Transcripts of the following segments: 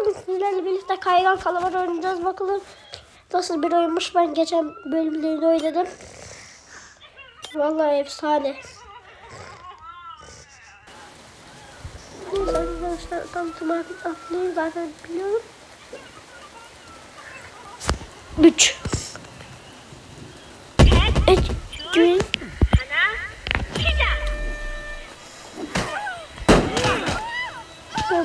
bakın sizlerle birlikte kaygan kalamar oynayacağız. Bakalım nasıl bir oyunmuş. Ben geçen bölümlerini oynadım. Vallahi efsane. Arkadaşlar tanıtım artık atlayayım zaten biliyorum. 3 3 2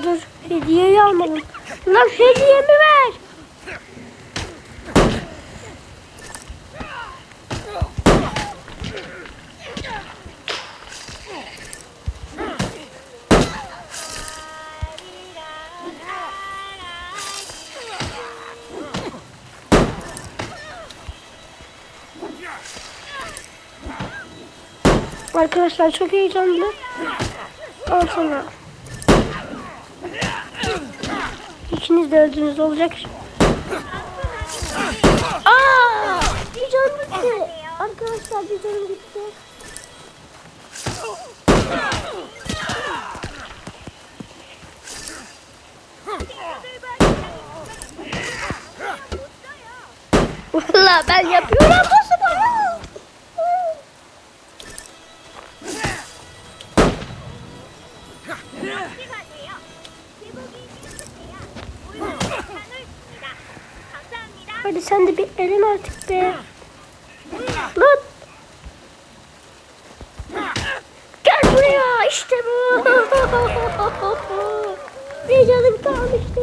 Dur hediyeyi almadım. Lan hediyemi ver. Arkadaşlar çok heyecanlı. Al sana. İkiniz de öldünüz olacak. Aa! Bir canım gitti. Arkadaşlar bir canım gitti. Valla ben yapıyorum bu sporu. Hadi sen de bir elin artık be. Lan. Gel buraya işte bu. Bir canım kalmıştı.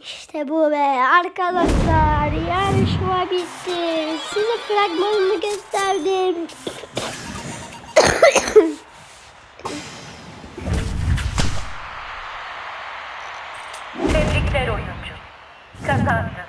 İşte bu be arkadaşlar yarışma bitti. Size fragmanını gösterdim. defenses.